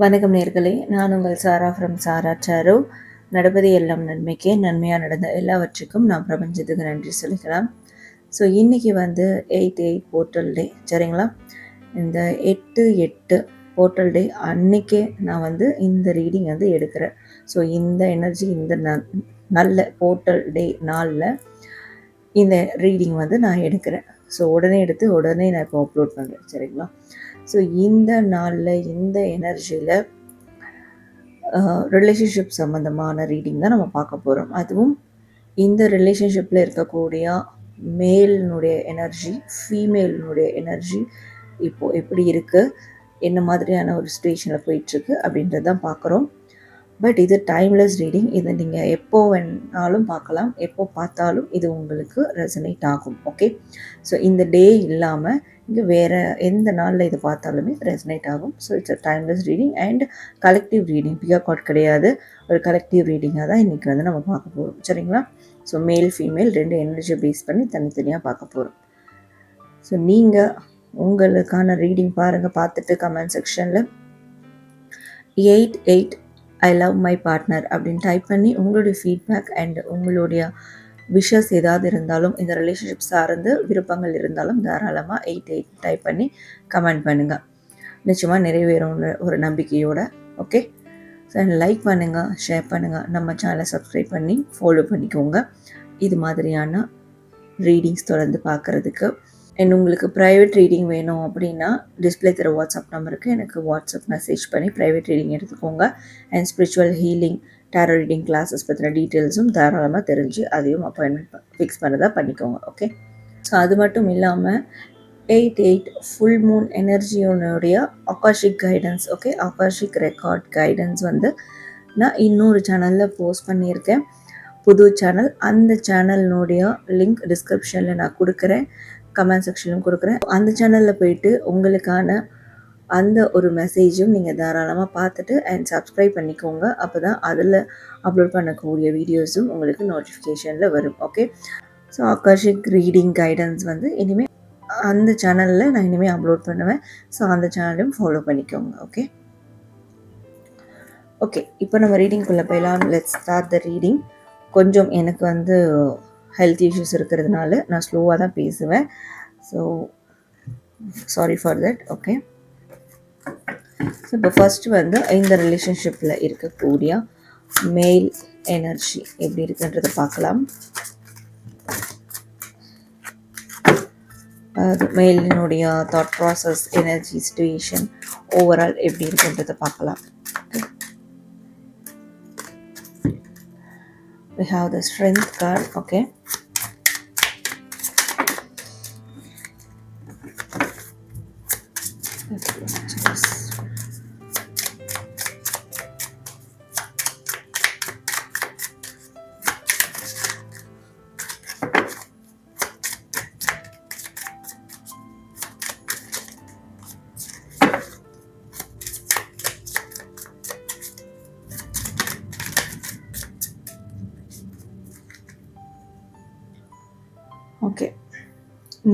வணக்கம் நேர்களே. நான் உங்கள் சாரா ஃப்ரம் சாரா சாரோ. நடப்பது எல்லாம் நன்மைக்கே நன்மையாக நடந்த எல்லாவற்றுக்கும் நான் பிரபஞ்சத்துக்கு நன்றி சொல்லிக்கலாம் ஸோ இன்றைக்கி வந்து எயிட் எயிட் போர்ட்டல் டே சரிங்களா? இந்த எட்டு எட்டு போர்ட்டல் டே அன்னைக்கே நான் வந்து இந்த ரீடிங் வந்து எடுக்கிறேன். ஸோ இந்த எனர்ஜி இந்த நல்ல போர்ட்டல் டே நாளில் இந்த ரீடிங் வந்து நான் எடுக்கிறேன். ஸோ உடனே எடுத்து உடனே நான் இப்போ அப்லோட் பண்ணுறேன் சரிங்களா? ஸோ இந்த நாளில் இந்த எனர்ஜியில் ரிலேஷன்ஷிப் சம்மந்தமான ரீடிங் தான் நம்ம பார்க்க போகிறோம் அதுவும் இந்த ரிலேஷன்ஷிப்பில் இருக்கக்கூடிய மேலினுடைய எனர்ஜி ஃபீமேலினுடைய எனர்ஜி இப்போது எப்படி இருக்குது என்ன மாதிரியான ஒரு சுச்சுவேஷனில் போயிட்டுருக்கு அப்படின்றது தான் பார்க்குறோம். பட் இது டைம்லெஸ் ரீடிங் இதை நீங்கள் எப்போ வேணாலும் பார்க்கலாம். எப்போ பார்த்தாலும் இது உங்களுக்கு ரெசனேட் ஆகும். ஓகே ஸோ இந்த டே இல்லாமல் இங்கே வேறு எந்த நாளில் இது பார்த்தாலுமே ரெசனேட் ஆகும். So it's a timeless reading and collective reading pick a card கிடையாது. ஒரு கலெக்டிவ் ரீடிங்காக தான் இன்றைக்கி வந்து நம்ம பார்க்க போகிறோம் சரிங்களா? ஸோ மேல் ஃபீமேல் ரெண்டு எனர்ஜியை பேஸ் பண்ணி தனித்தனியாக பார்க்க போகிறோம் ஸோ நீங்கள் உங்களுக்கான ரீடிங் பாருங்கள் பார்த்துட்டு கமெண்ட் செக்ஷனில் eight eight I love my partner அப்படின்னு டைப் பண்ணி உங்களுடைய ஃபீட்பேக் அண்ட் உங்களுடைய விஷஸ் ஏதாவது இருந்தாலும் இந்த ரிலேஷன்ஷிப் சார்ந்து விருப்பங்கள் இருந்தாலும் தாராளமாக எயிட் எயிட் டைப் பண்ணி கமெண்ட் பண்ணுங்கள் நிச்சயமாக நிறைவேறும் ஒரு நம்பிக்கையோட ஓகே ஸோ லைக் பண்ணுங்கள் ஷேர் பண்ணுங்கள் நம்ம சேனலை சப்ஸ்கிரைப் பண்ணி ஃபாலோ பண்ணிக்கோங்க. இது மாதிரியான ரீடிங்ஸ் தொடர்ந்து பார்க்குறதுக்கு அண்ட் உங்களுக்கு ப்ரைவேட் ரீடிங் வேணும் அப்படின்னா டிஸ்பிளே தர வாட்ஸ்அப் நம்பருக்கு எனக்கு வாட்ஸ்அப் மெசேஜ் பண்ணி ப்ரைவேட் ரீடிங் எடுத்துக்கோங்க. And spiritual healing tarot reading classes பற்றின டீட்டெயில்ஸும் தாராளமாக தெரிஞ்சு அதையும் அப்பாயின்மெண்ட் ஃபிக்ஸ் பண்ணதாக பண்ணிக்கோங்க ஓகே ஸோ அது மட்டும் இல்லாமல் eight eight full moon எனர்ஜியோனுடைய akashic guidance okay akashic record guidance வந்து நான் இன்னொரு சேனலில் போஸ்ட் பண்ணியிருக்கேன். புது சேனல் அந்த சேனலினுடைய லிங்க் டிஸ்கிரிப்ஷனில் நான் கொடுக்குறேன். கமெண்ட் செக்ஷனும் கொடுக்குறேன். அந்த சேனலில் போயிட்டு உங்களுக்கான அந்த ஒரு மெசேஜும் நீங்கள் தாராளமாக பார்த்துட்டு அண்ட் சப்ஸ்கிரைப் பண்ணிக்கோங்க. அப்போ தான் அதில் அப்லோட் பண்ணக்கூடிய வீடியோஸும் உங்களுக்கு நோட்டிஃபிகேஷனில் வரும். Okay so akashic reading guidance வந்து இனிமேல் அந்த சேனலில் நான் இனிமேல் அப்லோட் பண்ணுவேன். ஸோ அந்த சேனலையும் ஃபாலோ பண்ணிக்கோங்க. ஓகே ஓகே இப்போ நம்ம ரீடிங்குள்ளே போயிடலாம். லெட்ஸ் ஸ்டார்ட் த ரீடிங் கொஞ்சம் எனக்கு வந்து ஹெல்த் இஷ்யூஸ் இருக்கிறதுனால நான் ஸ்லோவாக தான் பேசுவேன். So sorry for that okay so இப்போ ஃபஸ்ட்டு வந்து இந்த ரிலேஷன்ஷிப்பில் இருக்கக்கூடிய மேல் எனர்ஜி எப்படி இருக்குன்றதை பார்க்கலாம். அது மேலினுடைய thought process energy situation overall எப்படி இருக்குன்றதை பார்க்கலாம். We have the strength card okay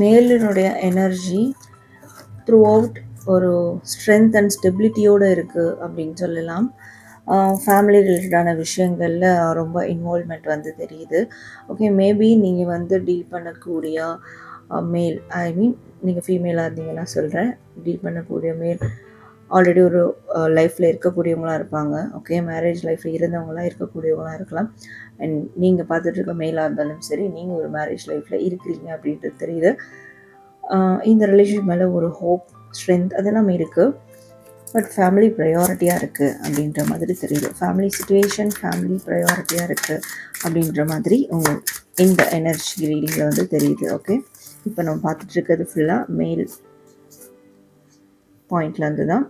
மேலினுடைய எனர்ஜி த்ரூ அவுட் ஒரு ஸ்ட்ரென்த் அண்ட் ஸ்டெபிலிட்டியோடு இருக்குது அப்படின்னு சொல்லலாம். ஃபேமிலி ரிலேட்டடான விஷயங்களில் ரொம்ப இன்வால்மெண்ட் வந்து தெரியுது. ஓகே மேபி நீங்கள் வந்து டீல் பண்ணக்கூடிய மேல் ஐ மீன் நீங்கள் ஃபீமேலாக இருந்தீங்கன்னா சொல்கிறேன் டீல் பண்ணக்கூடிய மேல் ஆல்ரெடி ஒரு uh, லைஃப்பில் இருக்கக்கூடியவங்களாக இருப்பாங்க. ஓகே மேரேஜ் லைஃப்பில் இருந்தவங்களாம் இருக்கக்கூடியவங்களாக இருக்கலாம். அண்ட் நீங்கள் பார்த்துட்ருக்க மெயிலாக இருந்தாலும் சரி நீங்கள் ஒரு மேரேஜ் லைஃப்பில் இருக்கிறீங்க அப்படின்றது தெரியுது. Uh, இந்த ரிலேஷன் மேலே ஒரு ஹோப் ஸ்ட்ரென்த் அதெல்லாம் இருக்குது பட் ஃபேமிலி ப்ரையாரிட்டியாக இருக்குது அப்படின்ற மாதிரி தெரியுது. ஃபேமிலி சுச்சுவேஷன் ஃபேமிலி ப்ரையாரிட்டியாக இருக்குது அப்படின்ற மாதிரி உங்கள் இந்த எனர்ஜி ரீடிங்கில் வந்து தெரியுது. ஓகே இப்போ நம்ம பார்த்துட்ருக்கிறது ஃபுல்லாக மெயில் பாயிண்ட்லேருந்து தான்.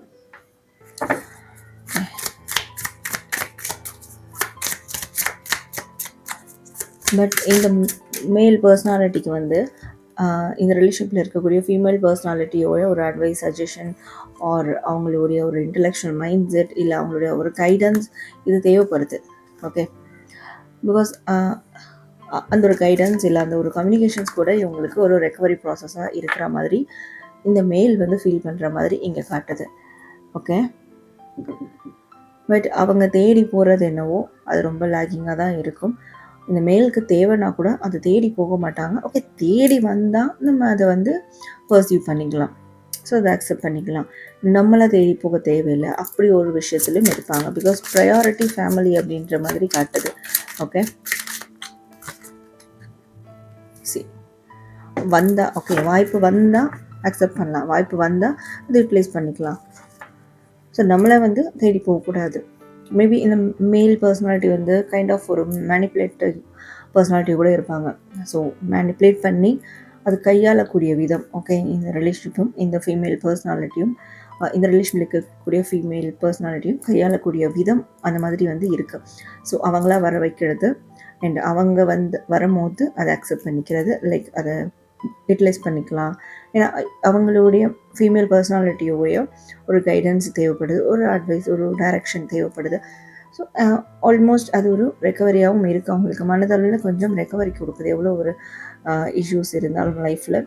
பட் uh, இந்த மேல் பர்சனாலிட்டிக்கு வந்து இந்த ரிலேஷன்ஷிப்பில் இருக்கக்கூடிய ஃபீமேல் பர்சனாலிட்டியோட ஒரு அட்வைஸ் சஜஷன் ஆர் அவங்களுடைய ஒரு இன்டலெக்சுவல் மைண்ட் செட் இல்லை அவங்களுடைய ஒரு கைடன்ஸ் இது தேவைப்படுது. ஓகே பிகாஸ் uh, அந்த ஒரு கைடன்ஸ் இல்லை அந்த ஒரு கம்யூனிகேஷன்ஸ் கூட இவங்களுக்கு ஒரு ரெக்கவரி ப்ராசஸாக இருக்கிற மாதிரி இந்த மேல் வந்து ஃபீல் பண்ணுற மாதிரி இங்கே காட்டுது. ஓகே பட் அவங்க தேடி போகிறது என்னவோ அது ரொம்ப லேக்கிங்காக தான் இருக்கும். இந்த மேலுக்கு தேவைன்னா கூட அதை தேடி போக மாட்டாங்க. ஓகே தேடி வந்தால் நம்ம அதை வந்து பர்சீவ் பண்ணிக்கலாம். ஸோ அதை அக்செப்ட் பண்ணிக்கலாம். நம்மளை தேடி போக தேவையில்லை. அப்படி ஒரு விஷயத்துலையும் இருப்பாங்க. பிகாஸ் ப்ரையாரிட்டி ஃபேமிலி அப்படின்ற மாதிரி காட்டுது. ஓகே சி வந்தால் ஓகே வாய்ப்பு வந்தால் அக்செப்ட் பண்ணலாம். வாய்ப்பு வந்தால் அது யூட்டிலைஸ் பண்ணிக்கலாம். ஸோ நம்மளை வந்து தேடி போகக்கூடாது. மேபி இந்த மேல் பர்சனாலிட்டி வந்து கைண்ட் ஆஃப் ஒரு மேனிப்புலேட்டிவ் பர்சனாலிட்டி கூட இருப்பாங்க. ஸோ மேனிப்புலேட் பண்ணி அது கையாளக்கூடிய விதம் ஓகே இந்த ரிலேஷன்ஷிப்பும் இந்த ஃபீமேல் பர்சனாலிட்டியும் இந்த ரிலேஷனில் இருக்கக்கூடிய ஃபீமேல் பர்சனாலிட்டியும் கையாளக்கூடிய விதம் அந்த மாதிரி வந்து இருக்குது ஸோ அவங்களா வர வைக்கிறது அண்ட் அவங்க வந்து வரும்போது அதை அக்செப்ட் பண்ணிக்கிறது லைக் அதை யூட்டிலைஸ் பண்ணிக்கலாம். ஏன்னா அவங்களுடைய ஃபீமேல் பர்சனாலிட்டியோடைய ஒரு கைடன்ஸ் தேவைப்படுது ஒரு அட்வைஸ் ஒரு டைரக்ஷன் தேவைப்படுது. ஸோ ஆல்மோஸ்ட் uh, அது ஒரு ரெக்கவரியாகவும் இருக்குது அவங்களுக்கு மனதளவில் கொஞ்சம் ரெக்கவரி கொடுக்குது. எவ்வளோ ஒரு uh, இஷ்யூஸ் இருந்தாலும் லைஃப்பில்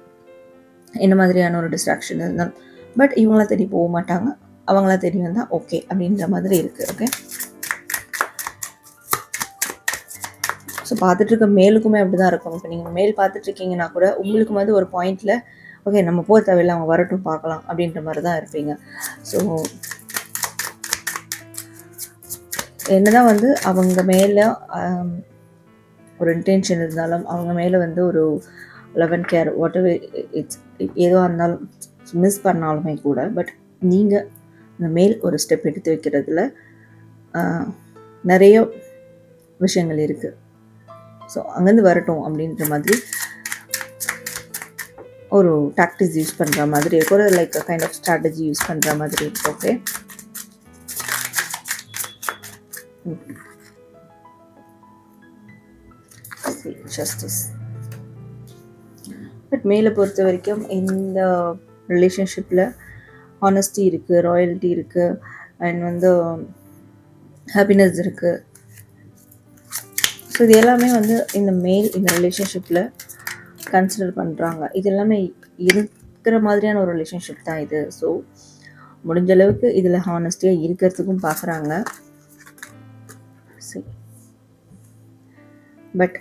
என்ன மாதிரியான ஒரு டிஸ்ட்ராக்ஷன் இருந்தாலும். பட் இவங்கள தேடி போக மாட்டாங்க. அவங்கள தேடி வந்தால் ஓகே அப்படின்ற மாதிரி இருக்குது ஓகே ஸோ பார்த்துட்டு இருக்க மேலுக்குமே அப்படி தான் இருக்கும். இப்போ நீங்கள் மேல் பார்த்துட்ருக்கீங்கன்னா கூட உங்களுக்கு வந்து ஒரு பாயிண்டில் ஓகே நம்ம போக தேவையில்லை அவங்க வரட்டும் பார்க்கலாம் அப்படின்ற மாதிரி தான் இருப்பீங்க. ஸோ என்னதான் வந்து அவங்க மேலே um, ஒரு இன்டென்ஷன் இருந்தாலும் அவங்க மேலே வந்து ஒரு லெவன் கேர் வாட் எவர் இட்ஸ் எதுவாக இருந்தாலும் மிஸ் பண்ணாலுமே கூட பட் நீங்கள் இந்த மேல் ஒரு ஸ்டெப் எடுத்து வைக்கிறதுல uh, நிறைய விஷயங்கள் இருக்குது ஸோ அங்கேருந்து வரட்டும் அப்படின்ற மாதிரி ஒரு டாக்டிஸ் யூஸ் பண்ணுற மாதிரி இருக்கும் ஒரு like kind of strategy use பண்ணுற மாதிரி இருக்கு ஓகே ஜஸ்டிஸ் பட் மேலே பொறுத்த வரைக்கும் இந்த ரிலேஷன்ஷிப்பில் ஹானஸ்டி இருக்குது ராயல்ட்டி இருக்குது அண்ட் வந்து ஹாப்பினஸ் இருக்குது ஸோ இது எல்லாமே வந்து இந்த மேல் இந்த ரிலேஷன்ஷிப்பில் கன்சிடர் பண்ணுறாங்க இது எல்லாமே இருக்கிற மாதிரியான ஒரு ரிலேஷன்ஷிப் தான் இது. ஸோ முடிஞ்ச அளவுக்கு இதில் ஹானஸ்டியாக இருக்கிறதுக்கும் பார்க்குறாங்க சரி பட்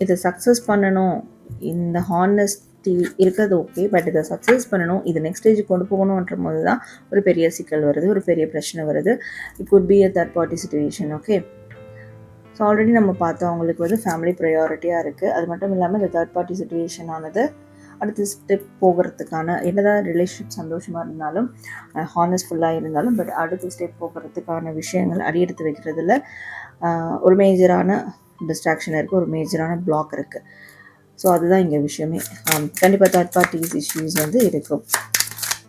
இதை சக்ஸஸ் பண்ணணும். இந்த ஹானஸ்டி இருக்கிறது ஓகே பட் இதை சக்ஸஸ் பண்ணணும். இது நெக்ஸ்ட் ஸ்டேஜ் கொண்டு போகணுன்ற போது தான் ஒரு பெரிய சிக்கல் வருது ஒரு பெரிய பிரச்சனை வருது. It could be a third party situation okay so already நம்ம பார்த்தோம் அவங்களுக்கு வந்து ஃபேமிலி ப்ரையாரிட்டியாக இருக்குது அது மட்டும் இல்லாமல் இந்த தேர்ட் பார்ட்டி சுச்சுவேஷன் ஆனது அடுத்த ஸ்டெப் போகிறதுக்கான என்னதான் ரிலேஷன்ஷிப் சந்தோஷமாக இருந்தாலும் ஹானஸ்ஃபுல்லாக இருந்தாலும் பட் அடுத்த ஸ்டெப் போகிறதுக்கான விஷயங்கள் அடியெடுத்து வைக்கிறதுல ஒரு மேஜரான டிஸ்ட்ராக்ஷன் இருக்குது ஒரு மேஜரான பிளாக் இருக்குது ஸோ அதுதான் இங்கே விஷயமே. கண்டிப்பாக தேர்ட் பார்ட்டிஸ் இஷ்யூஸ் வந்து இருக்கும்.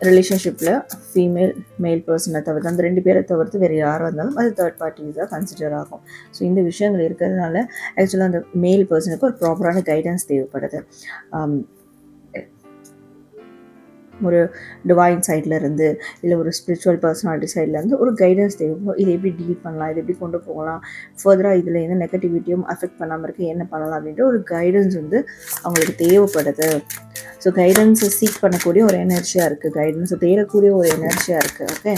ரிலேஷன்ஷிப்பில் ஃபீமேல் மேல் பர்சனை தவிர்த்து அந்த ரெண்டு பேரை தவிர்த்து வேறு யாராக இருந்தாலும் அது தேர்ட் பார்ட்டிஸாக கன்சிடர் ஆகும். ஸோ இந்த விஷயங்கள் இருக்கிறதுனால ஆக்சுவலாக அந்த மேல் பர்சனுக்கு ஒரு ப்ராப்பரான கைடன்ஸ் தேவைப்படுது. Um, ஒரு டிவைன் சைடில் இருந்து இல்லை ஒரு ஸ்பிரிச்சுவல் பர்சனாலிட்டி சைட்லேருந்து ஒரு கைடன்ஸ் தேவைப்படும். இதை எப்படி டீல் பண்ணலாம்? இதை எப்படி கொண்டு போகலாம்? ஃபர்தராக இதில் எந்த நெகட்டிவிட்டியும் அஃபெக்ட் பண்ணாமல் இருக்க என்ன பண்ணலாம் அப்படின்ற ஒரு கைடன்ஸ் வந்து அவங்களுக்கு தேவைப்படுது. ஸோ கைடன்ஸை சீக் பண்ணக்கூடிய ஒரு எனர்ஜியாக இருக்குது கைடன்ஸை தேடக்கூடிய ஒரு எனர்ஜியாக இருக்குது ஓகே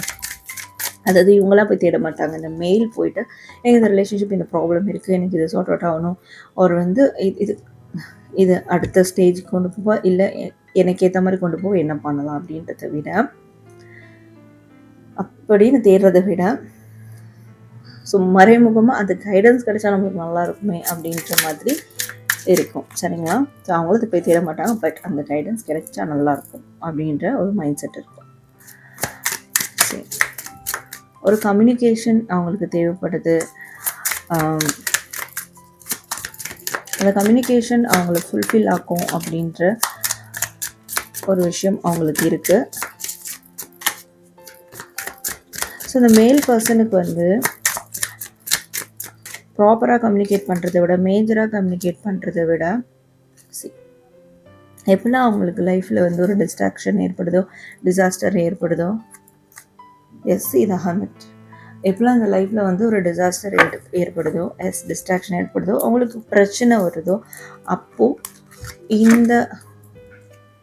அதாவது இவங்களாம் போய் தேட மாட்டாங்க. இந்த மெயில் போயிட்டு எனக்கு இந்த ரிலேஷன்ஷிப் இந்த ப்ராப்ளம் இருக்குது எனக்கு இது சார்ட் அவுட் ஆகணும். ஒரு வந்து இது இது அடுத்த ஸ்டேஜ் கொண்டு போவா? இல்லை எனக்கு ஏற்ற மாதிரி கொண்டு போய் என்ன பண்ணலாம் அப்படின்றத விட அப்படின்னு தேடுறதை விட ஸோ மறைமுகமாக அந்த கைடன்ஸ் கிடைச்சா நம்மளுக்கு நல்லா இருக்குமே அப்படின்ற மாதிரி இருக்கும். சரிங்களா? ஸோ அவங்களும் போய் தேட மாட்டாங்க பட் அந்த கைடன்ஸ் கிடைச்சா நல்லாயிருக்கும் அப்படின்ற ஒரு மைண்ட் செட் இருக்கும். சரி. ஒரு கம்யூனிகேஷன் அவங்களுக்கு தேவைப்படுது. அந்த கம்யூனிகேஷன் அவங்கள ஃபுல்ஃபில் ஆக்கும் அப்படின்ற ஒரு விஷயம் அவங்களுக்கு இருக்குது ஸோ இந்த மேல் பர்சனுக்கு வந்து ப்ராப்பராக கம்யூனிகேட் பண்ணுறதை விட மேஜராக கம்யூனிகேட் பண்ணுறதை விட சி எப்படிலாம் அவங்களுக்கு லைஃப்பில் வந்து ஒரு டிஸ்ட்ராக்ஷன் ஏற்படுதோ டிசாஸ்டர் ஏற்படுதோ எஸ் இது ஹமிட் எப்படிலாம் அந்த லைஃப்பில் வந்து ஒரு டிசாஸ்டர் ஏற்படுதோ எஸ் டிஸ்ட்ராக்ஷன் ஏற்படுதோ அவங்களுக்கு பிரச்சனை வருதோ அப்போது இந்த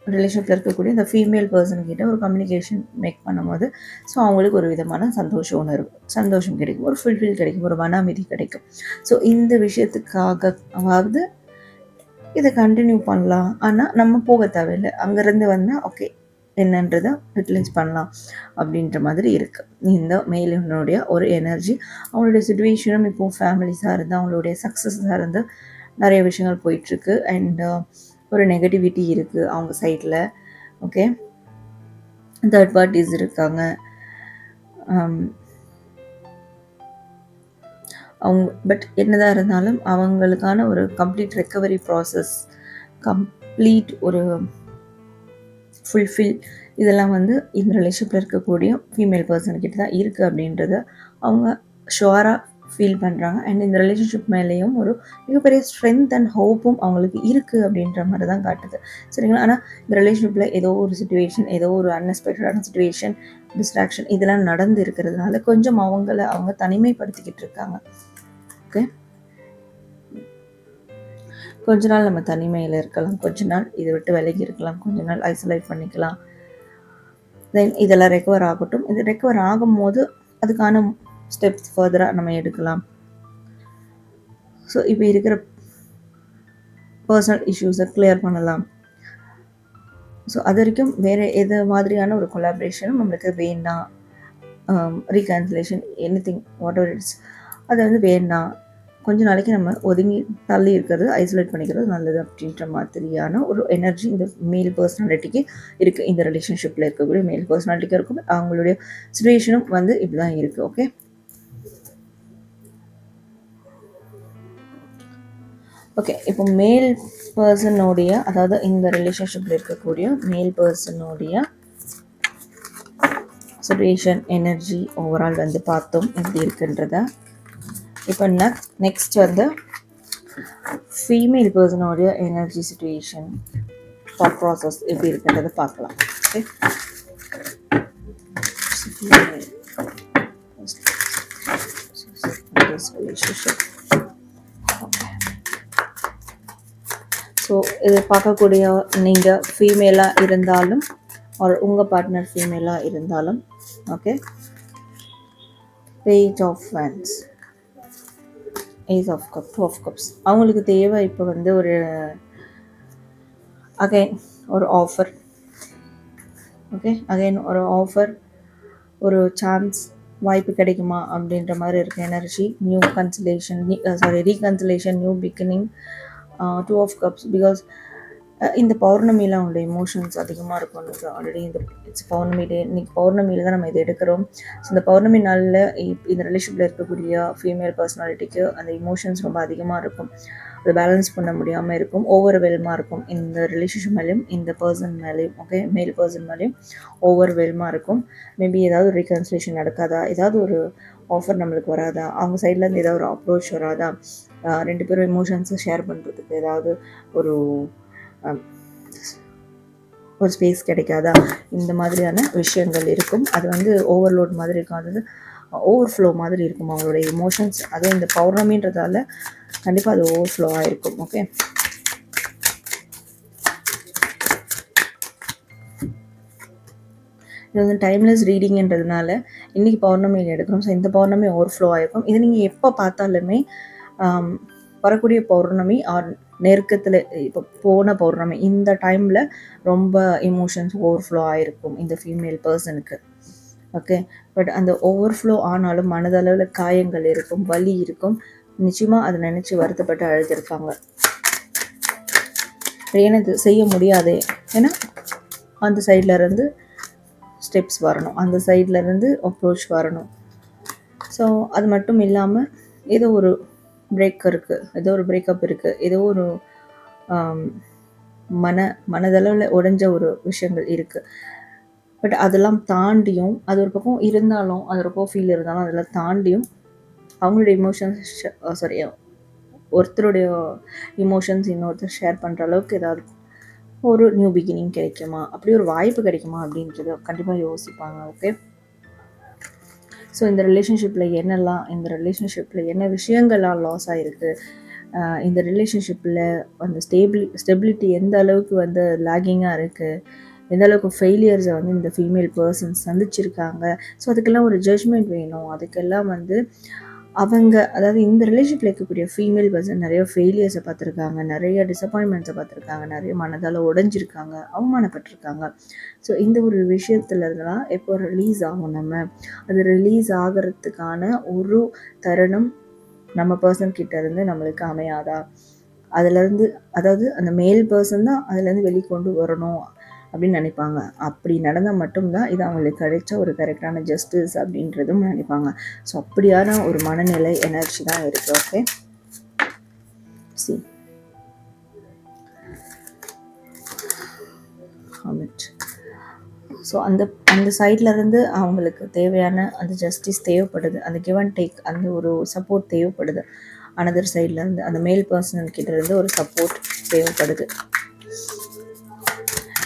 ரிலேஷன்ஷிப்பில் இருக்கக்கூடிய இந்த ஃபீமேல் பர்சன்கிட்ட ஒரு கம்யூனிகேஷன் மேக் பண்ணும்போது ஸோ அவங்களுக்கு ஒரு விதமான சந்தோஷ உணர்வு. சந்தோஷம் கிடைக்கும். ஒரு ஃபுல்ஃபில் கிடைக்கும். ஒரு மன அமைதி கிடைக்கும். ஸோ இந்த விஷயத்துக்காக அதாவது இதை கண்டினியூ பண்ணலாம். ஆனால் நம்ம போக தேவையில்லை. அங்கேருந்து வந்தால் ஓகே என்னன்றதை யூட்டிலைஸ் பண்ணலாம். அப்படின்ற மாதிரி இருக்குது இந்த மேலினுடைய ஒரு எனர்ஜி அவங்களுடைய சுச்சுவேஷனும் இப்போது ஃபேமிலிஸாக இருந்து அவங்களுடைய சக்ஸஸாக இருந்து நிறைய விஷயங்கள் போயிட்டுருக்கு அண்ட் ஒரு நெகட்டிவிட்டி இருக்குது அவங்க சைடில் ஓகே தேர்ட் பார்ட்டிஸ் இருக்காங்க. Um, அவங்க பட் என்னதான் இருந்தாலும் அவங்களுக்கான ஒரு கம்ப்ளீட் ரெக்கவரி ப்ராசஸ் கம்ப்ளீட் ஒரு ஃபுல்ஃபில் இதெல்லாம் வந்து இந்த ரிலேஷன்ஷிப்பில் இருக்கக்கூடிய ஃபீமேல் பர்சன்கிட்ட தான் இருக்குது அப்படின்றத அவங்க ஷுவராக ஃபீல் பண்ணுறாங்க அண்ட் இந்த ரிலேஷன்ஷிப் மேலேயும் ஒரு மிகப்பெரிய ஸ்ட்ரென்த் அண்ட் ஹோப்பும் அவங்களுக்கு இருக்குது அப்படின்ற மாதிரி தான் காட்டுது. சரிங்களா? ஆனால் இந்த ரிலேஷன்ஷிப்பில் ஏதோ ஒரு சுச்சுவேஷன் ஏதோ ஒரு அன்எக்ஸ்பெக்டடான சுச்சுவேஷன் டிஸ்ட்ராக்ஷன் இதெல்லாம் நடந்து இருக்கிறதுனால கொஞ்சம் அவங்கள அவங்க தனிமைப்படுத்திக்கிட்டு இருக்காங்க. ஓகே கொஞ்ச நாள் நம்ம தனிமையில் இருக்கலாம். கொஞ்ச நாள் இதை விட்டு விலகி இருக்கலாம். கொஞ்ச நாள் ஐசோலேட் பண்ணிக்கலாம். தென் இதெல்லாம் ரெக்கவர் ஆகட்டும். இது ரெக்கவர் ஆகும்போது அதுக்கான ஸ்டெப்ஸ் ஃபர்தராக நம்ம எடுக்கலாம். ஸோ இப்போ இருக்கிற பர்சனல் இஷ்யூஸை கிளியர் பண்ணலாம். ஸோ அது வரைக்கும் வேறு எது மாதிரியான ஒரு கொலாபரேஷனும் நம்மளுக்கு வேண்டாம் reconciliation anything whatever it's அது வந்து வேண்டாம் கொஞ்ச நாளைக்கு நம்ம ஒதுங்கி தள்ளி இருக்கிறது ஐசோலேட் பண்ணிக்கிறது நல்லது அப்படின்ற மாதிரியான ஒரு எனர்ஜி இந்த மேல் பர்சனாலிட்டிக்கு இருக்குது இந்த ரிலேஷன்ஷிப்பில் இருக்கக்கூடிய மேல் பர்சனாலிட்டிக்கு இருக்கும் அவங்களுடைய சுச்சுவேஷனும் வந்து இப்படி தான் இருக்குது ஓகே ஓகே இப்போ மேல் பர்சனுடைய அதாவது இந்த ரிலேஷன்ஷிப்பில் இருக்கக்கூடிய மேல் பர்சனுடைய சுச்சுவேஷன் எனர்ஜி ஓவரால் வந்து பார்த்தோம் எப்படி இருக்குன்றத. இப்போ நெக்ஸ்ட் நெக்ஸ்ட் வந்து ஃபீமேல் பர்சனோடைய எனர்ஜி சுச்சுவேஷன் தாட் ப்ராசஸ் எப்படி இருக்குன்றத பார்க்கலாம். ஓகே ரிலேஷன்ஷிப் ஸோ இது பார்க்கக்கூடிய நீங்கள் ஃபீமேலாக இருந்தாலும் ஒரு உங்கள் பார்ட்னர் ஃபீமேலாக இருந்தாலும் okay page of fans ace of cup two of cups அவங்களுக்கு தேவை இப்போ வந்து ஒரு அகைன் ஒரு ஆஃபர் ஓகே அகைன் ஒரு ஆஃபர் ஒரு சான்ஸ் வாய்ப்பு கிடைக்குமா அப்படின்ற மாதிரி இருக்குது energy new consolation sorry reconciliation new beginning two of cups because இந்த பௌர்ணமியில் அவங்களோட எமோஷன்ஸ் அதிகமாக இருக்கும். எனக்கு ஆல்ரெடி இந்த இட்ஸ் பௌர்ணமி டே இன்னைக்கு பௌர்ணமியில் தான் நம்ம இதை எடுக்கிறோம். ஸோ இந்த பௌர்ணமி நாளில் இந்த ரிலேஷன்ஷிப்பில் இருக்கக்கூடிய ஃபீமேல் பர்சனாலிட்டிக்கு அந்த இமோஷன்ஸ் ரொம்ப அதிகமாக இருக்கும். அதை பேலன்ஸ் பண்ண முடியாமல் இருக்கும். ஓவர் வெல்மாக இருக்கும். இந்த ரிலேஷன்ஷிப் மேலேயும் இந்த பர்சன் மேலேயும் ஓகே மேல் பர்சன் மேலேயும் ஓவர் வெல்மாக இருக்கும். மேபி ஏதாவது ஒரு ரீகன்சிலேஷன் நடக்காதா? ஏதாவது ஒரு ஆஃபர் நம்மளுக்கு வராதா? அவங்க சைட்லேருந்து ஏதாவது ஒரு அப்ரோச் வராதா? ரெண்டு பேரும் எமோஷன்ஸை ஷேர் பண்ணுறதுக்கு ஏதாவது ஒரு ஒரு ஸ்பேஸ் கிடைக்காதா? இந்த மாதிரியான விஷயங்கள் இருக்கும். அது வந்து ஓவர்லோட் மாதிரி இருக்கும். அது ஓவர்ஃப்ளோ மாதிரி இருக்கும் அவங்களோட எமோஷன்ஸ் அதுவும் இந்த பௌர்ணமின்றதால கண்டிப்பாக அது ஓவர்ஃப்ளோவாக இருக்கும். ஓகே இது வந்து டைம்லெஸ் ரீடிங்ன்றதுனால இன்றைக்கி பௌர்ணமியில் எடுக்கிறோம். ஸோ இந்த பௌர்ணமி ஓவர்ஃப்ளோ ஆகிருக்கும் இது நீங்கள் எப்போ பார்த்தாலுமே வரக்கூடிய பௌர்ணமி ஆர் நெருக்கத்தில் இப்போ போன பௌர்ணமி இந்த டைமில் ரொம்ப எமோஷன்ஸ் ஓவர்ஃப்ளோ ஆகிருக்கும் இந்த ஃபீமேல் பர்சனுக்கு ஓகே பட் அந்த ஓவர்ஃப்ளோ ஆனாலும் மனதளவில் காயங்கள் இருக்கும் வலி இருக்கும். நிச்சயமாக அதை நினச்சி வருத்தப்பட்டு அழுதுருக்காங்க. ஏன்னா இது செய்ய முடியாதே. ஏன்னா அந்த சைடில் இருந்து ஸ்டெப்ஸ் வரணும். அந்த சைடில் இருந்து அப்ரோச் வரணும். ஸோ அது மட்டும் இல்லாமல் ஏதோ ஒரு பிரேக் இருக்குது ஏதோ ஒரு பிரேக்கப் இருக்குது ஏதோ ஒரு மன மனதளவில் உடைஞ்ச ஒரு விஷயங்கள் இருக்குது பட் அதெல்லாம் தாண்டியும் அது ஒரு பக்கம் இருந்தாலும் அது ஒரு பக்கம் ஃபீல் இருந்தாலும் அதெல்லாம் தாண்டியும் அவங்களுடைய இமோஷன்ஸ் சாரி ஒருத்தருடைய இமோஷன்ஸ் இன்னொருத்தர் ஷேர் பண்ணுற அளவுக்கு ஏதாவது ஒரு நியூ பிகினிங் கிடைக்குமா? அப்படி ஒரு வாய்ப்பு கிடைக்குமா அப்படின்றத கண்டிப்பாக யோசிப்பாங்க ஓகே ஸோ இந்த ரிலேஷன்ஷிப்பில் என்னெல்லாம் இந்த ரிலேஷன்ஷிப்பில் என்ன விஷயங்கள்லாம் லாஸ் ஆகிருக்கு இந்த ரிலேஷன்ஷிப்பில் அந்த ஸ்டேபிள் ஸ்டெபிலிட்டி எந்த அளவுக்கு வந்து லேகிங்காக இருக்குது எந்த அளவுக்கு ஃபெயிலியர்ஸை வந்து இந்த ஃபீமேல் பர்சன்ஸ் சந்திச்சிருக்காங்க? ஸோ அதுக்கெல்லாம் ஒரு ஜட்ஜ்மெண்ட் வேணும். அதுக்கெல்லாம் வந்து அவங்க அதாவது இந்த ரிலேஷன்ஷிப்பில் இருக்கக்கூடிய ஃபீமேல் பர்சன் நிறைய ஃபெயிலியர்ஸை பார்த்துருக்காங்க நிறைய டிசப்பாயின்மெண்ட்ஸை பார்த்துருக்காங்க நிறைய மனதால் உடைஞ்சிருக்காங்க அவமானப்பட்டிருக்காங்க. ஸோ இந்த ஒரு விஷயத்துல இருந்தெல்லாம் எப்போ ரிலீஸ் ஆகும் நம்ம. அது ரிலீஸ் ஆகிறதுக்கான ஒரு தருணம் நம்ம பர்சன் இருந்து நம்மளுக்கு அமையாதா? அதுலேருந்து அதாவது அந்த மேல் பர்சன் தான் அதுலேருந்து வெளிக்கொண்டு வரணும். அப்படின்னு நினைப்பாங்க. அப்படி நடந்தால் மட்டும்தான் இது அவங்களுக்கு கிடைச்ச ஒரு கரெக்டான ஜஸ்டிஸ் அப்படின்றதும் நினைப்பாங்க. ஸோ அப்படியான ஒரு மனநிலை எனர்ஜி தான் இருக்குது ஓகே சி ஸோ அந்த அந்த சைட்லேருந்து அவங்களுக்கு தேவையான அந்த ஜஸ்டிஸ் தேவைப்படுது. அந்த கிவ் அண்ட் டேக் அந்த ஒரு சப்போர்ட் தேவைப்படுது. அனதர் சைட்லேருந்து அந்த மேல் பர்சனல்கிட்ட இருந்து ஒரு சப்போர்ட் தேவைப்படுது.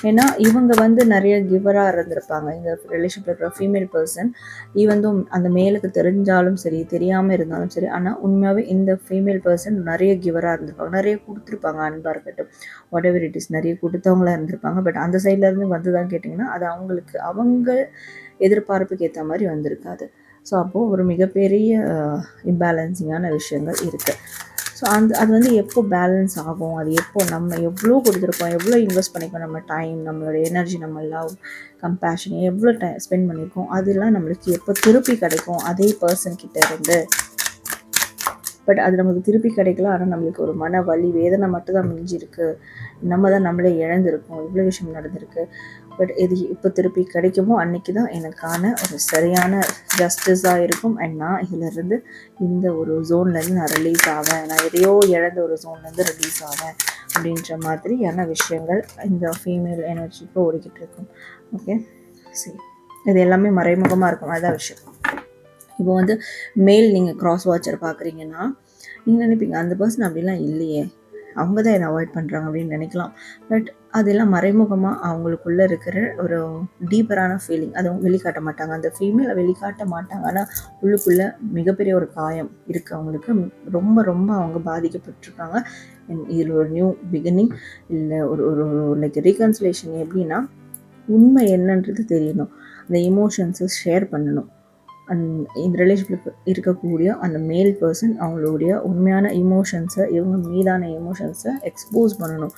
ஏன்னா இவங்க வந்து நிறைய கிவராக இருந்திருப்பாங்க. இந்த ரிலேஷன்ஷிப் இருக்கிற ஃபீமேல் பர்சன் ஈவந்தும் அந்த மேலுக்கு தெரிஞ்சாலும் சரி தெரியாமல் இருந்தாலும் சரி ஆனால் உண்மையாகவே இந்த ஃபீமேல் பர்சன் நிறைய கிவராக இருந்திருப்பாங்க. நிறைய கொடுத்துருப்பாங்க அன்பாக இருக்கட்டும் வாட் எவர் இட் இஸ் நிறைய கொடுத்தவங்களா இருந்திருப்பாங்க. பட் அந்த சைட்லேருந்து வந்துதான் கேட்டிங்கன்னா அது அவங்களுக்கு அவங்க எதிர்பார்ப்புக்கு ஏற்ற மாதிரி வந்திருக்காது. ஸோ அப்போது ஒரு மிகப்பெரிய இம்பேலன்சிங்கான விஷயங்கள் இருக்குது ஸோ அந்த அது வந்து எப்போ பேலன்ஸ் ஆகும்? அது எப்போ நம்ம எவ்வளோ கொடுத்துருக்கோம்? எவ்வளோ இன்வெஸ்ட் பண்ணியிருக்கோம் நம்ம டைம் நம்மளோட எனர்ஜி நம்ம லவ் கம்பேஷன் எவ்வளோ டைம் ஸ்பெண்ட் பண்ணியிருக்கோம் அதெல்லாம் நம்மளுக்கு எப்போ திருப்பி கிடைக்கும்? அதே பர்சன் கிட்ட இருந்து. பட் அது நமக்கு திருப்பி கிடைக்கல. ஆனால் நம்மளுக்கு ஒரு மன வலி வேதனை மட்டும் தான் மிஞ்சிருக்கு. நம்ம தான் நம்மளே இழந்திருக்கோம். இவ்வளோ விஷயம் நடந்திருக்கு. பட் இது இப்போ திருப்பி கிடைக்குமோ அன்னைக்கு தான் எனக்கான ஒரு சரியான ஜஸ்டிஸாக இருக்கும். அண்ட் நான் இதிலிருந்து இந்த ஒரு ஜோன்லேருந்து நான் ரிலீஸ் ஆவேன். நான் எதையோ இழந்த ஒரு ஜோன்லேருந்து ரிலீஸ் ஆவேன் அப்படின்ற மாதிரியான விஷயங்கள் இந்த ஃபீமேல் எனர்ஜிக்கு ஓடிக்கிட்டு இருக்கும். ஓகே சரி. இது எல்லாமே மறைமுகமாக இருக்கும். அதுதான் விஷயம். இப்போ வந்து மேல் நீங்கள் கிராஸ் வாட்சர் பார்க்குறீங்கன்னா நீங்கள் நினைப்பீங்க அந்த பர்சன் அப்படிலாம் இல்லையே. அவங்க தான் என்னை அவாய்ட் பண்ணுறாங்க அப்படின்னு நினைக்கலாம். பட் அதெல்லாம் மறைமுகமாக அவங்களுக்குள்ளே இருக்கிற ஒரு டீப்பரான ஃபீலிங் அதை வெளிக்காட்ட மாட்டாங்க. அந்த ஃபீமேலை வெளிக்காட்ட மாட்டாங்க. ஆனால் உள்ளுக்குள்ளே மிகப்பெரிய ஒரு காயம் இருக்குது அவங்களுக்கு. ரொம்ப ரொம்ப அவங்க பாதிக்கப்பட்டிருக்காங்க. இதில் ஒரு நியூ பிகினிங் இல்லை ஒரு ஒரு லைக் ரீகன்சிலேஷன் எப்படின்னா உண்மை என்னன்றது தெரியணும். அந்த எமோஷன்ஸை ஷேர் பண்ணணும். அந் இந்த ரிலேஷன்ஷிப்பில் இருக்கக்கூடிய அந்த மேல் பர்சன் அவங்களுடைய உண்மையான இமோஷன்ஸை இவங்க மீதான எமோஷன்ஸை எக்ஸ்போஸ் பண்ணணும்.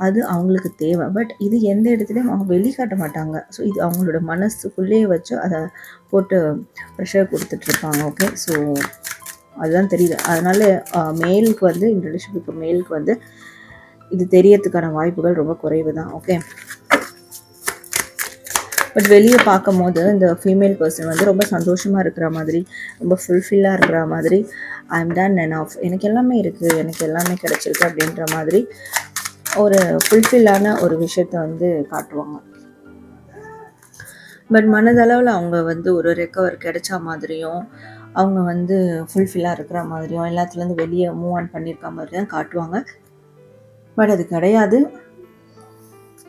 அது அவங்களுக்கு தேவை. பட் இது எந்த இடத்துலையும் அவங்க வெளிக்காட்ட மாட்டாங்க. ஸோ இது அவங்களோட மனசுக்குள்ளேயே வச்சு அதை போட்டு ப்ரெஷர் கொடுத்துட்ருப்பாங்க ஓகே ஸோ அதுதான் தெரியுது. அதனால மேலுக்கு வந்து இந்த ரிலேஷன்ஷிப் மேலுக்கு வந்து இது தெரியறதுக்கான வாய்ப்புகள் ரொம்ப குறைவு தான் ஓகே பட் வெளியே பார்க்கும் போது இந்த ஃபீமேல் பர்சன் வந்து ரொம்ப சந்தோஷமாக இருக்கிற மாதிரி ரொம்ப ஃபுல்ஃபில்லாக இருக்கிற மாதிரி I am done and off எனக்கு எல்லாமே இருக்குது எனக்கு எல்லாமே கிடச்சிருக்கு அப்படின்ற மாதிரி ஒரு ஃபுல்ஃபில்லான ஒரு விஷயத்த வந்து காட்டுவாங்க. பட் மனதளவில் அவங்க வந்து ஒரு ரெக்கவர் கிடைச்ச மாதிரியும் அவங்க வந்து ஃபுல்ஃபில்லாக இருக்கிற மாதிரியும் எல்லாத்துலேருந்து வெளியே மூவ் ஆன் பண்ணியிருக்க மாதிரி தான் காட்டுவாங்க. பட் அது கிடையாது.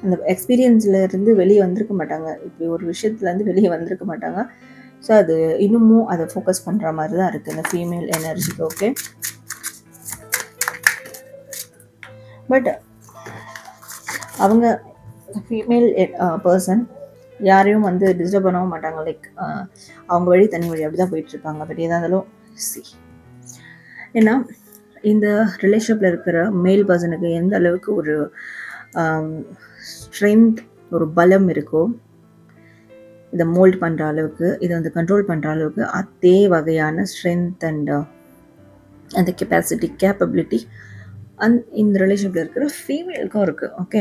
அந்த எக்ஸ்பீரியன்ஸில் இருந்து வெளியே வந்திருக்க மாட்டாங்க. இப்படி ஒரு விஷயத்துலேருந்து வெளியே வந்திருக்க மாட்டாங்க. ஸோ அது இன்னமும் அதை ஃபோக்கஸ் பண்ணுற மாதிரி தான் இருக்குது இந்த ஃபீமேல் எனர்ஜிக்கு ஓகே பட் அவங்க ஃபீமேல் பர்சன் eh, uh, யாரையும் வந்து டிஸ்டர்ப் பண்ணவும் மாட்டாங்க. லைக் uh, அவங்க வழி தனி வழி அப்படி தான் போயிட்டுருப்பாங்க பட் எதாக இருந்தாலும் சி ஏன்னா இந்த ரிலேஷன்ஷிப்பில் இருக்கிற மேல் பர்சனுக்கு எந்த அளவுக்கு ஒரு um, ஸ்ட்ரென்த் ஒரு பலம் இருக்கோ இதை மோல்ட் பண்ணுற அளவுக்கு இதை வந்து கண்ட்ரோல் பண்ணுற அளவுக்கு அதே வகையான ஸ்ட்ரென்த் அண்ட் uh, அந்த கெப்பாசிட்டி கேப்பபிலிட்டி அந் இந்த ரிலேஷன்ஷிப்பில் இருக்கிற ஃபீமேலுக்கும் இருக்குது ஓகே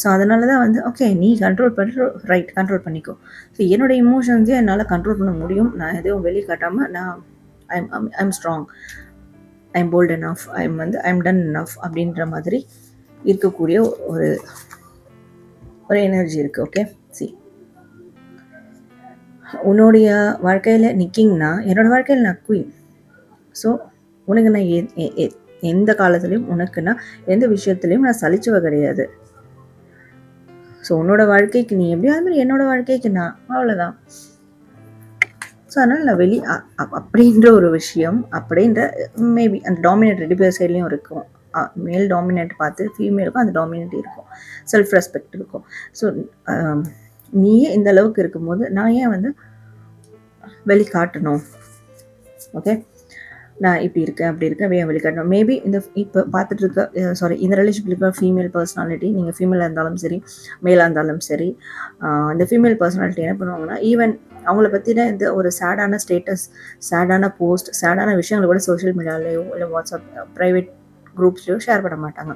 ஸோ அதனால தான் வந்து ஓகே நீ கண்ட்ரோல் பண்ணுற ரைட் கண்ட்ரோல் பண்ணிக்கோ. ஸோ என்னோடய இமோஷன்ஸையும் என்னால் கண்ட்ரோல் பண்ண முடியும். நான் எதுவும் வெளியே காட்டாமல் நான் I'm I'm strong I'm bold enough I'm வந்து ஐம் டன் அனஃப் அப்படின்ற மாதிரி இருக்கக்கூடிய ஒரு ஒரு எனர்ஜி இருக்குது ஓகே சி உன்னுடைய வாழ்க்கையில் நிற்கிங்கன்னா என்னோடய வாழ்க்கையில் நான் குயின் ஸோ உனக்கு நான் எந்த காலத்துலேயும் உனக்கு நான் எந்த விஷயத்துலையும் நான் சலிச்சவ கிடையாது. ஸோ உன்னோட வாழ்க்கைக்கு நீ எப்படி அது மாதிரி என்னோட வாழ்க்கைக்கு நான். அவ்வளோதான் ஸோ அதனால் நான் வெளி அப்படின்ற ஒரு விஷயம் அப்படின்ற மேபி அந்த டாமினேட் ரெண்டு பேர் சைட்லேயும் இருக்கும். மேல் டாமினேட் பார்த்து ஃபீமேலுக்கும் அந்த டாமினேட் இருக்கும். செல்ஃப் ரெஸ்பெக்ட் இருக்கும் ஸோ நீயே இந்த அளவுக்கு இருக்கும்போது நான் ஏன் வந்து வெளிக்காட்டணும்? ஓகே நான் இப்படி இருக்கேன் அப்படி இருக்கேன் ஏன் வெளிக்காட்டணும் மேபி இந்த இப்போ பார்த்துட்டு இருக்க சாரி இந்த ரிலேஷன்ஷிப் இருக்க ஃபீமேல் பர்சனாலிட்டி நீங்கள் ஃபீமேலாக இருந்தாலும் சரி மேலாக இருந்தாலும் சரி இந்த ஃபீமேல் பர்சனாலிட்டி என்ன பண்ணுவாங்கன்னா ஈவன் அவங்கள பற்றின இந்த ஒரு சேடான ஸ்டேட்டஸ் சேடான போஸ்ட் சேடான விஷயங்களை கூட சோஷியல் மீடியாலேயோ இல்லை வாட்ஸ்அப் ப்ரைவேட் குரூப்ஸ்லையோ ஷேர் பண்ண மாட்டாங்க.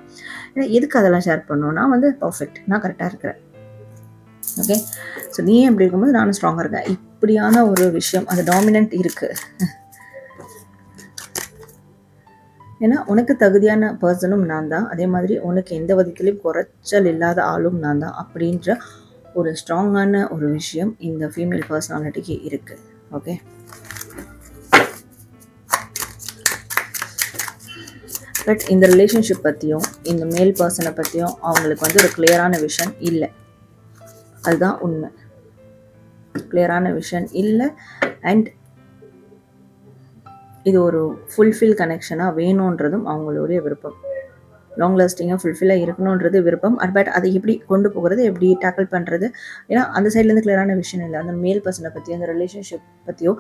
ஏன்னா எதுக்கு அதெல்லாம் ஷேர் பண்ணணும்? நான் வந்து பர்ஃபெக்ட் நான் கரெக்டாக இருக்கிறேன். ஓகே ஸோ நீ எப்படி இருக்கும்போது நானும் ஸ்ட்ராங்காக இருக்கேன். இப்படியான ஒரு விஷயம் அது டாமினன்ட் இருக்குது ஏன்னா உனக்கு தகுதியான பர்சனும் நான் தான் அதே மாதிரி உனக்கு எந்த விதத்துலையும் குறைச்சல் இல்லாத ஆளும் நான் தான் அப்படின்ற ஒரு ஸ்ட்ராங்கான ஒரு விஷயம் இந்த ஃபீமேல் பர்சனாலிட்டிக்கு இருக்குது ஓகே பட் இந்த ரிலேஷன்ஷிப் பற்றியும் இந்த மேல் பர்சனை பற்றியும் அவங்களுக்கு வந்து ஒரு கிளியரான விஷன் இல்லை. அதுதான் உண்மை. கிளியரான விஷன் இல்லை. அண்ட் இது ஒரு ஃபுல்ஃபில் கனெக்ஷனாக வேணுன்றதும் அவங்களுடைய விருப்பம். லாங் லாஸ்டிங்காக ஃபுல்ஃபில்லாக இருக்கணுன்றது விருப்பம். பட் அதை எப்படி கொண்டு போகிறது எப்படி டேக்கிள் பண்ணுறது ஏன்னா அந்த சைட்லேருந்து கிளியரான விஷயம் இல்லை. அந்த மேல் பர்சனை பற்றி அந்த ரிலேஷன்ஷிப் பற்றியோ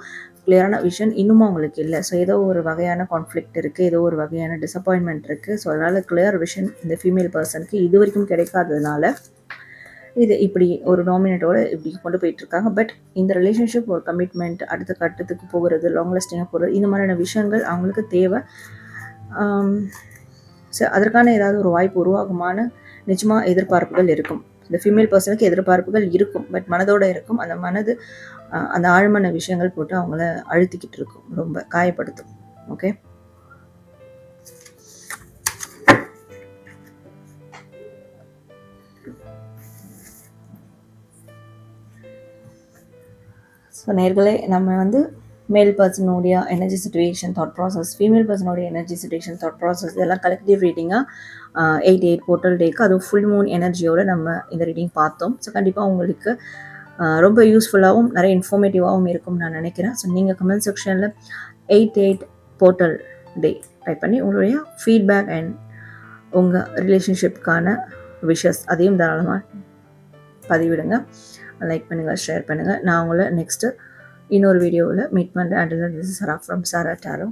கிளியரான விஷன் இன்னும் அவங்களுக்கு இல்லை. ஸோ ஏதோ ஒரு வகையான கான்ஃப்ளிக்ட் இருக்குது ஏதோ ஒரு வகையான டிசப்பாயின்மெண்ட் இருக்குது ஸோ அதனால் கிளியர் விஷன் இந்த ஃபீமேல் பர்சனுக்கு இது வரைக்கும் கிடைக்காததுனால இது இப்படி ஒரு டாமினேட்டோட இப்படி கொண்டு போயிட்டுருக்காங்க. பட் இந்த ரிலேஷன்ஷிப் ஒரு கமிட்மெண்ட் அடுத்த கட்டத்துக்கு போகிறது லாங் லாஸ்டிங்காக போகிறது இந்த மாதிரியான விஷயங்கள் அவங்களுக்கு தேவை. Um, ஸோ அதற்கான ஏதாவது ஒரு வாய்ப்பு உருவாகுமான நிஜமாக எதிர்பார்ப்புகள் இருக்கும். இந்த ஃபீமேல் பர்சனுக்கு எதிர்பார்ப்புகள் இருக்கும். பட் மனதோடு இருக்கும். அந்த மனது அந்த ஆழ்மான விஷயங்கள் போட்டு அவங்கள அழுத்திக்கிட்டு இருக்கும். ரொம்ப காயப்படுத்தும். ஓகே ஸோ நேர்களே நம்ம வந்து male பர்சனுடைய energy situation thought process female பர்சனுடைய energy situation thought process இதெல்லாம் கலெக்டிவ் ரீடிங்காக எயிட் எயிட் போர்ட்டல் டேக்கு அதுவும் ஃபுல் மூன் எனர்ஜியோடு நம்ம இந்த ரீடிங் பார்த்தோம். ஸோ கண்டிப்பாக உங்களுக்கு ரொம்ப யூஸ்ஃபுல்லாகவும் நிறைய இன்ஃபர்மேட்டிவாகவும் இருக்கும்னு நான் நினைக்கிறேன். ஸோ நீங்கள் கமெண்ட் செக்ஷனில் eight eight portal day type பண்ணி உங்களுடைய ஃபீட்பேக் அண்ட் உங்கள் ரிலேஷன்ஷிப்புக்கான விஷஸ் அதையும் தாராளமாக பதிவிடுங்க. லைக் பண்ணுங்கள் ஷேர் பண்ணுங்கள் நான் உங்களை நெக்ஸ்ட்டு இன்னொரு வீடியோவில் மீட் பண்ணுறேன் and this is Sara from Sarah tarot